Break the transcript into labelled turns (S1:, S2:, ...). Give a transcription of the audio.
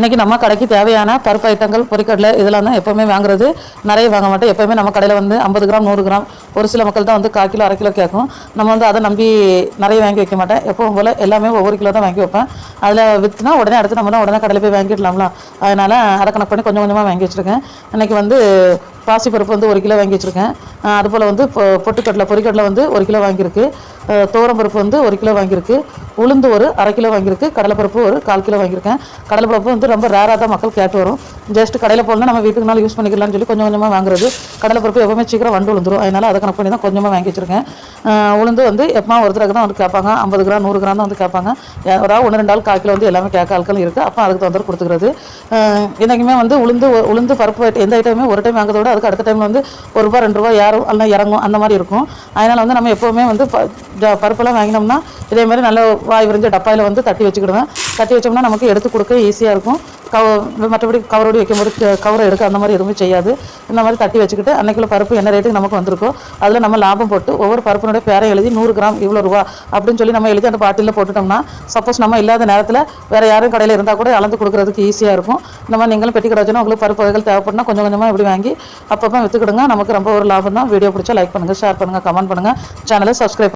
S1: இன்றைக்கி நம்ம கடைக்கு தேவையான பருப்பு ஐட்டங்கள் பொரிக்கடலை இதெல்லாம் தான் எப்போவுமே வாங்குறது. நிறைய வாங்க மாட்டோம். எப்போவுமே நம்ம கடையில் வந்து ஐம்பது கிராம் நூறு கிராம் ஒரு சில மக்கள் தான் வந்து கால் கிலோ அரை கிலோ கேட்கும். நம்ம வந்து அதை நம்பி நிறைய வாங்கி வைக்க மாட்டேன். எப்பவும் போல் எல்லாமே ஒவ்வொரு கிலோ தான் வாங்கி வைப்பேன். அதில் விற்றுனா உடனே அடுத்து நம்ம தான் உடனே கடையில் போய் வாங்கிடலாம்ல. அதனால் அதை கணக்கு பண்ணி கொஞ்சம் கொஞ்சமாக வாங்கி வச்சுருக்கேன். இன்றைக்கி வந்து பாசிப்பருப்பு வந்து ஒரு கிலோ வாங்கி வச்சுருக்கேன். அதுபோல் வந்து பொ- பொட்டுக்கடலை பொறிக்கடலை வந்து ஒரு கிலோ வாங்கியிருக்கு. அஹ் துவரம்பருப்பு வந்து ஒரு கிலோ வாங்கியிருக்கு. உளுந்து ஒரு அரை கிலோ வாங்கியிருக்கு கடலைப்பருப்பு ஒரு கால் கிலோ வாங்கியிருக்கேன். கடலைப்பருப்பு வந்து ரொம்ப ரேராக தான் மக்கள் கேட்டு வரும். ஜஸ்ட் கடையில் போனால் நம்ம வீட்டுக்குனால யூஸ் பண்ணிக்கலாம்னு சொல்லி கொஞ்சம் கொஞ்சமாக வாங்குறது. கடலைப்பருப்பு எப்பவுமே சீக்கிரம் வண்டு விழுந்துரும் அதனால் அதை கணக்கு பண்ணி தான் கொஞ்சமாக வாங்கி வச்சுருக்கேன். உளுந்து வந்து எப்போ ஒருத்தருக்கு தான் வந்து கேட்பாங்க. ஐம்பது கிராம் நூறு கிராம் தான் வந்து கேட்பாங்க. ஒரு ஒன்று ரெண்டு ஆள் கால் கிலோ வந்து எல்லாமே கேட்க ஆட்கள் இருக்குது அப்போ அதுக்கு தகுந்த கொடுத்துக்கிறது. என்றைக்குமே வந்து உளுந்து உளுந்து பருப்பு ஐட்டம் எந்த ஐட்டமே ஒரு டைம் வாங்குறத விட அதுக்கு அடுத்த டைம் வந்து ஒரு ரூபா ரெண்டு ரூபா யாரும் அல்ல இறங்கும் அந்த மாதிரி இருக்கும். அதனால் வந்து நம்ம எப்போவுமே வந்து ப- பருப்பெல்லாம் வாங்கினோம்னா இதே மாதிரி நல்ல வாய் விரிஞ்ச டப்பாயில் வந்து தட்டி வச்சுக்கிடுவேன். தட்டி வச்சோம்னா நமக்கு எடுத்து கொடுக்க ஈஸியாக இருக்கும். கவ மற்றபடி கவரோடு வைக்கும்போது க- கவரை எடுக்க அந்த மாதிரி எதுவுமே செய்யாது. இந்த மாதிரி தட்டி வச்சுக்கிட்டு அன்றைக்குள்ள பருப்பு என்ன ரேட்டுக்கு நமக்கு வந்திருக்கோ அதில் நம்ம லாபம் போட்டு ஒவ்வொரு பருப்பினுடைய பேரை எழுதி நூறு கிராம் இவ்வளோ ரூபா அப்படின்னு சொல்லி நம்ம எழுதி அந்த பாட்டிலில் போட்டுட்டோம்னா சப்போஸ் நம்ம இல்லாத நேரத்தில் வேறு யாரும் கடையில் இருந்தால் கூட அளந்து கொடுக்குறதுக்கு ஈஸியாக இருக்கும். இந்த மாதிரி நீங்களும் பெட்டி கடை உங்களுக்கு பருப்பு வகைகள் தேவைப்படுனா கொஞ்சம் கொஞ்சமாக இப்படி வாங்கி அப்பப்போ விற்றுக்கிடுங்க நமக்கு ரொம்ப ஒரு லாபம் தான் வீடியோ பிடிச்சா லைக் பண்ணுங்கள் ஷேர் பண்ணுங்கள் கமெண்ட் பண்ணுங்கள் சேனலை சப்ஸ்கிரைப்